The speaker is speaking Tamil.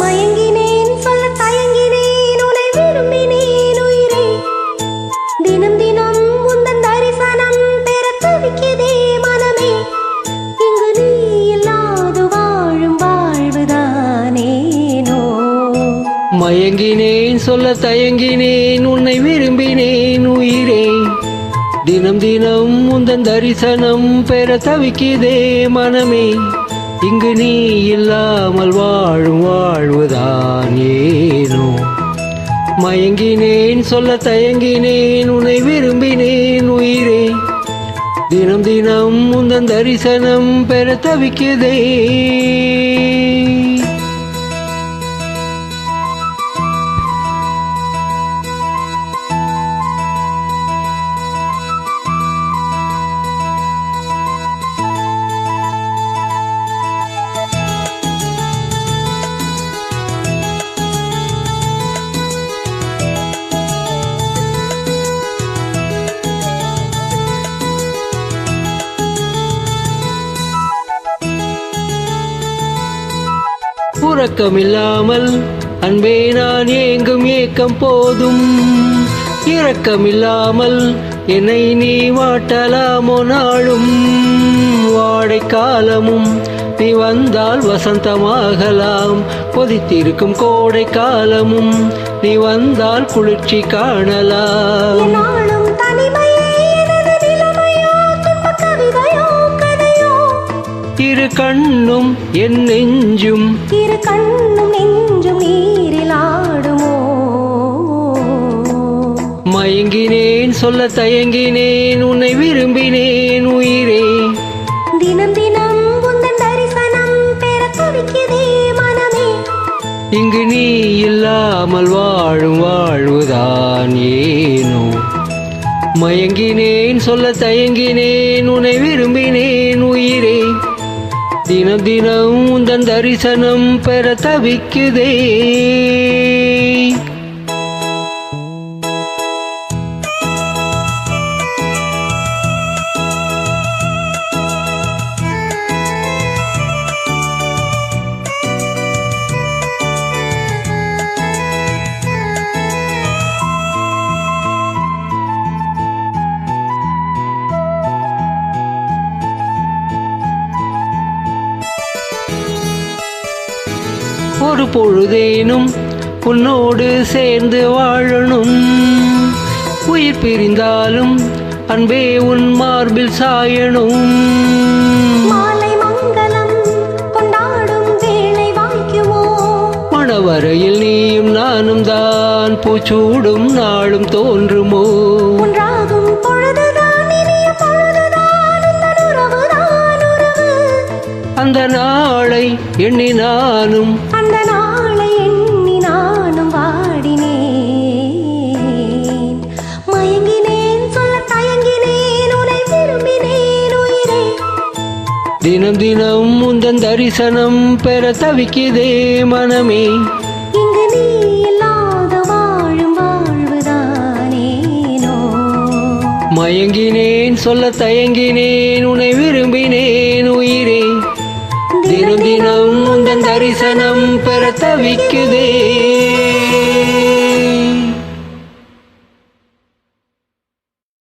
மயங்கினேன் மயங்கினேன் சொல்ல தயங்கினேன் உன்னை விரும்பினேன் உயிரே. தினம் தினம் உந்தன் தரிசனம் பெற தவிக்குதே மனமே. இங்கு நீ இல்லாமல் வாழும் வாழ்வுதான் ஏனோ. மயங்கினேன் சொல்ல தயங்கினேன் உன்னை விரும்பினேன் உயிரே. தினம் தினம் உந்தன் தரிசனம் பெற தவிக்குதே. உறக்கமில்லாமல் அன்பே நான் ஏங்கும் ஏக்கம் போதும். இரக்கமில்லாமல் என்னை நீ வாட்டலாமோ நாளும். வாடை காலமும் நீ வந்தால் வசந்தமாகலாம். கொதித்திருக்கும் கோடை காலமும் நீ வந்தால் குளிர்ச்சி காணலாம். கண்ணும் என் நெஞ்சும். இரு கண்ணும் நெஞ்சும் நீரில் ஆடுமோ? மயங்கினேன் சொல்ல தயங்கினேன் உன்னை விரும்பினேன் உயிரே. தினம் தினம் உந்தன் தரிசனம் பெற துடிக்குதே மனமே. இங்கு நீ இல்லாமல் வாழும் வாழ்வுதான் ஏனோ. மயங்கினேன் சொல்ல தயங்கினேன் உன்னை விரும்பினேன் உயிரே. தினம் தினம் உந்தன் தரிசனம் பெற தவிக்குதே. ஒரு பொழுதேனும் உன்னோடு சேர்ந்து வாழணும். உயிர் பிரிந்தாலும் அன்பே உன் மார்பில் சாயணும். மாலை மங்களம் கொண்டாடும் வேளை வாய்க்குமோ? மணவரையில் நீயும் நானும் தான் பூச்சூடும் நாளும் தோன்றுமோ? அந்த நாளை எண்ணி நானும் அந்த நாளை எண்ணி நானும் வாடினேன் மயங்கினேன் சொல்ல தயங்கினேன் உன்னை விரும்பினேன் உயிரே. தினம் தினம் உந்தன் தரிசனம் பெற தவிக்குதே மனமே. இங்கு நீ இல்லாத வாழும் வாழ்வுதானேனோ மயங்கினேன் சொல்ல தயங்கினேன் உன்னை விரும்பினேன் உயிரே. தினம் தினம் உந்தன் தரிசனம் பெற தவிக்குதே.